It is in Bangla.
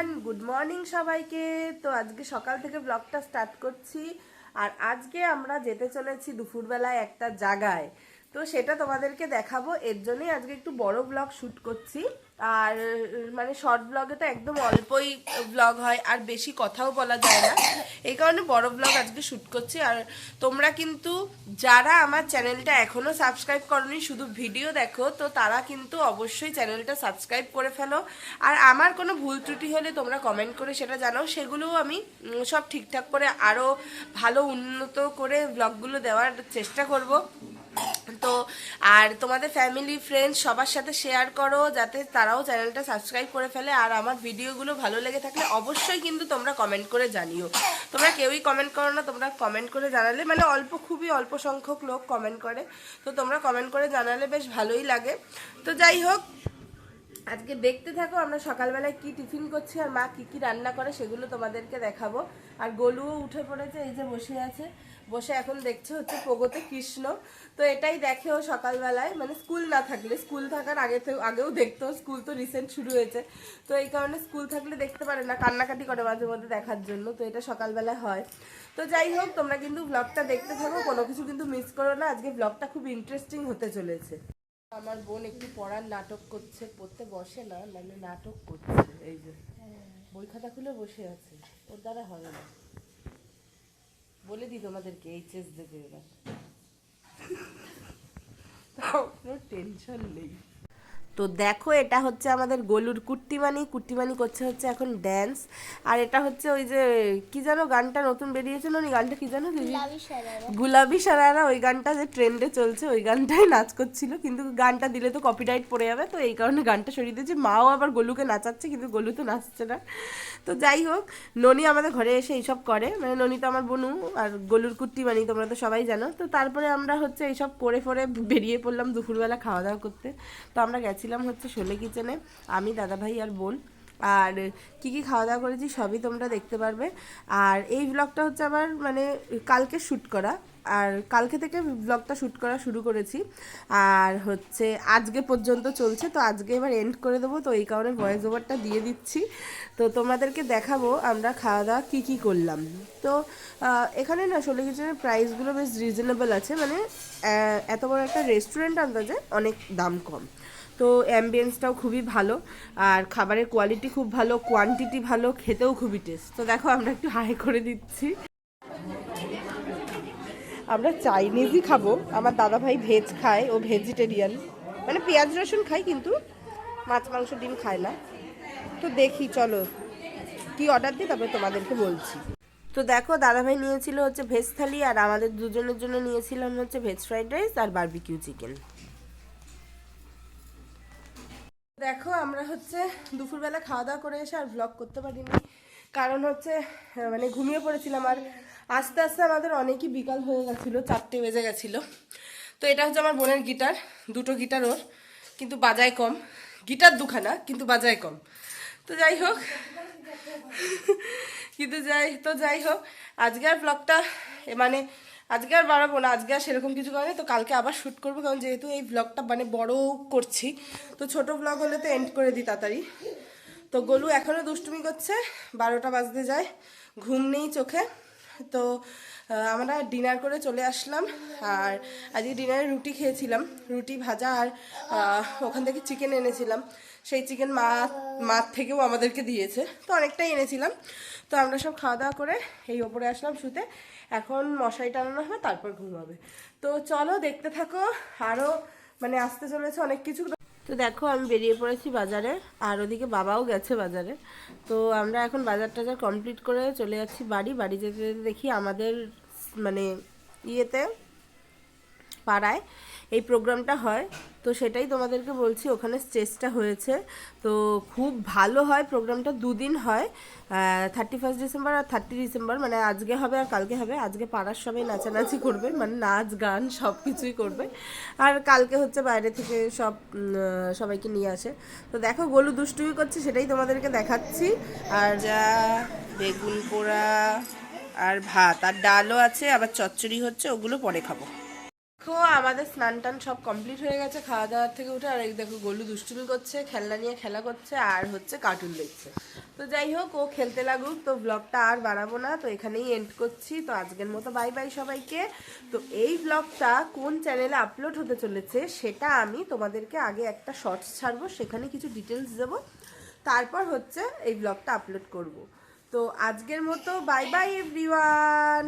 এভরিওয়ান গুড মর্নিং সবাইকে। তো আজকে সকাল থেকে ব্লগটা স্টার্ট করছি। আর আজকে আমরা যেতে চলেছি দুপুরবেলায় একটা জায়গায়। তো সেটা তোমাদেরকে দেখাবো। এর জন্যই আজকে একটু বড় ব্লগ শ্যুট করছি। আর মানে শর্ট ব্লগে তো একদম অল্পই ব্লগ হয়, আর বেশি কথাও বলা যায় না। এই কারণে বড় ব্লগ আজকে শ্যুট করছি। আর তোমরা কিন্তু যারা আমার চ্যানেলটা এখনও সাবস্ক্রাইব করনি, শুধু ভিডিও দেখো, তো তারা কিন্তু অবশ্যই চ্যানেলটা সাবস্ক্রাইব করে ফেলো। আর আমার কোনো ভুল ত্রুটি হলে তোমরা কমেন্ট করে সেটা জানাও। সেগুলোও আমি সব ঠিকঠাক করে আরও ভালো উন্নত করে ব্লগগুলো দেওয়ার চেষ্টা করব। তো আর তোমাদের ফ্যামিলি ফ্রেন্ডস সবার সাথে শেয়ার করো যাতে তারাও চ্যানেলটা সাবস্ক্রাইব করে ফেলে। আর আমার ভিডিওগুলো ভালো লেগে থাকলে অবশ্যই কিন্তু তোমরা কমেন্ট করে জানিও। তোমরা কেউই কমেন্ট করো না, তোমরা কমেন্ট করে জানালে মানে অল্প, খুবই অল্প সংখ্যক লোক কমেন্ট করে। তো তোমরা কমেন্ট করে জানালে বেশ ভালোই লাগে। তো যাই হোক আজকে দেখতে থাকো, আমরা সকালবেলায় কি টিফিন করছি আর মা কি কি রান্না করে সেগুলো তোমাদেরকে দেখাবো। আর গোলুও উঠে পড়েছে, এই যে বসে আছে। বসে এখন দেখছে হচ্ছে প্রগতে কৃষ্ণ। তো এটাই দেখে ও সকালবেলায় মানে স্কুল না থাকলে, স্কুল থাকার আগে আগেও দেখতো, স্কুল তো রিসেন্ট শুরু হয়েছে। তো এই কারণে স্কুল থাকলে দেখতে পারে না, কান্নাকাটি করে মাঝে মধ্যে দেখার জন্য, তো এটা সকালবেলায় হয়। তো যাই হোক, তোমরা কিন্তু ব্লগটা দেখতে থাকো, কোনো কিছু কিন্তু মিস করো না, আজকে ব্লগটা খুব ইন্টারেস্টিং হতে চলেছে। আমার বোন একটু পড়ার নাটক করছে, পড়তে বসে না মানে নাটক করছে, এই যে। বই খাতা খুলে বসে আছে, ওর দ্বারা হবে না। বলে দিই তোমাদেরকে, এইচএস দেবে এবার। তাও কোনো টেনশন নেই। তো দেখো এটা হচ্ছে আমাদের গোলুর কুট্টিমানি। কুট্টিমানি করছে হচ্ছে এখন ড্যান্স আর এটা হচ্ছে ওই যে কি জানো গানটা নতুন বেরিয়েছিল ওই গানটা কি জানো দিদি? গুলাবি সারারা। ওই গানটা যে ট্রেন্ডে চলছে ওই গানটাই নাচ করছিল। কিন্তু গানটা দিলে তো কপিরাইট পড়ে যাবে তো এই কারণে গানটা সরিয়ে দিয়েছে। মাও আবার গোলুকে নাচাচ্ছে কিন্তু গোলু তো নাচছে না। তো যাই হোক ননি আমাদের ঘরে এসে এইসব করে। মানে ননি তো আমার বনু আর গোলুর কুট্টি মানি তোমরা তো সবাই জানো। তো তারপরে আমরা হচ্ছে এইসব করে ফরে বেরিয়ে পড়লাম দুপুরবেলা খাওয়া দাওয়া করতে। তো আমরা গেছিলাম হচ্ছে শোলে কিচেনে, আমি দাদাভাই আর বোন। আর কি কি খাওয়া দাওয়া করেছি সবই তোমরা দেখতে পারবে। আর এই ব্লগটা হচ্ছে আবার মানে কালকে শ্যুট করা। আর কালকে থেকে ব্লগটা শ্যুট করা শুরু করেছি। আর হচ্ছে আজকে পর্যন্ত চলছে, তো আজকে এবার এন্ড করে দেবো। তো এই কারণে ভয়েস ওভারটা দিয়ে দিচ্ছি। তো তোমাদেরকে দেখাবো আমরা খাওয়া দাওয়া কী কী করলাম। তো এখানে না শোলে কিচেনের প্রাইসগুলো বেশ রিজনেবল আছে। মানে এত বড় একটা রেস্টুরেন্ট আন্দাজে অনেক দাম কম। তো অ্যাম্বিয়েন্সটাও খুবই ভালো। আর খাবারের কোয়ালিটি খুব ভালো কোয়ান্টিটি ভালো, খেতেও খুবই টেস্ট তো দেখো, আমরা একটু হাই করে দিচ্ছি। আমরা চাইনিজই খাব। আমার দাদা ভাই ভেজ খায়, ও ভেজিটেরিয়ান মানে পেঁয়াজ রসুন খায়, কিন্তু মাছ, মাংস, ডিম খায় না। তো দেখি, চলো কি অর্ডার দিই তবে তোমাদেরকে বলছি। তো দেখো, দাদাভাই নিয়েছিল হচ্ছে ভেজ থালি, আর আমাদের দুজনের জন্য নিয়েছিলাম হচ্ছে ভেজ ফ্রাইড রাইস আর বারবিকিউ চিকেন দেখো, আমরা হচ্ছে দুপুরবেলা খাওয়া দাওয়া করে এসে আর ব্লগ করতে পারিনি। কারণ হচ্ছে মানে ঘুমিয়ে পড়েছিলাম আর আস্তে আস্তে আমাদের অনেকই বিকাল হয়ে গেছিল, চারটে বেজে গেছিল। তো এটা হচ্ছে আমার বোনের গিটার, দুটো গিটার ওর, কিন্তু বাজায় কম। গিটার দুখানা, কিন্তু বাজায় কম। তো যাই হোক, কিন্তু যাই, তো যাই হোক, আজকে আর ব্লগটা মানে আজকে আর বাড়াবো না, আজকে আর সেরকম কিছু করেনি তো কালকে আবার শ্যুট করব, কারণ যেহেতু এই ব্লগটা মানে বড় করছি, তো ছোট ব্লগ হলে তো এন্ড করে দিই তাড়াতাড়ি। তো গোলু এখনও দুষ্টুমি করছে, বারোটা বাজতে যায়, ঘুম নেই চোখে। তো আমরা ডিনার করে চলে আসলাম, আর আজকে ডিনারে রুটি খেয়েছিলাম, রুটি ভাজা আর ওখান থেকে চিকেন এনেছিলাম। সেই চিকেন মা, মার থেকেও আমাদেরকে দিয়েছে। তো অনেকটাই এনেছিলাম। তো আমরা সব খাওয়া দাওয়া করে এই ওপরে আসলাম শুতে। এখন মশারি টানানো হবে, তারপর ঘুমাবে। তো চলো দেখতে থাকো আরও মানে আসতে চলেছে অনেক কিছু। তো দেখো, আমি বেরিয়ে পড়েছি বাজারে, আর ওদিকে বাবাও গেছে বাজারে। তো আমরা এখন বাজার টাজার কমপ্লিট করে চলে যাচ্ছি বাড়ি। বাড়ি যেতে যেতে দেখি আমাদের মানে ইয়েতে পাড়ায় এই প্রোগ্রামটা হয়। তো সেটাই তোমাদেরকে বলছি, ওখানে স্টেজটা হয়েছে। তো খুব ভালো হয় প্রোগ্রামটা, দুদিন হয়। থার্টি ফার্স্ট ডিসেম্বর আর থার্টি ডিসেম্বর মানে আজকে হবে আর কালকে হবে। আজকে পাড়ার সবাই নাচানাচি করবে মানে নাচ, গান সব কিছুই করবে। আর কালকে হচ্ছে বাইরে থেকে সব সবাইকে নিয়ে আসে। তো দেখো, গোলু দুষ্টুমি করছে, সেটাই তোমাদেরকে দেখাচ্ছি। আর যা বেগুন পোড়া, আর ভাত। আর ডালও আছে, আবার চচ্চড়ি হচ্ছে, ওগুলো পরে খাব। আমাদের স্নান টান সব কমপ্লিট হয়ে গেছে খাওয়া দাওয়ার থেকে উঠে আর এই দেখো গলু দুষ্টুমি করছে, খেলনা নিয়ে খেলা করছে আর হচ্ছে কার্টুন দেখছে। তো তো যাই হোক, ও খেলতে লাগুক, তো ব্লগটা আর বাড়াবো না, তো এখানেই এন্ড করছি। তো আজকের মতো বাই বাই সবাইকে। তো এই ব্লগটা কোন চ্যানেলে আপলোড হতে চলেছে সেটা আমি তোমাদেরকে আগে একটা শর্টস ছাড়বো, সেখানে কিছু ডিটেলস দেবো। তারপর হচ্ছে এই ব্লগটা আপলোড করব। তো আজকের মতো বাই বাই এভরিওয়ান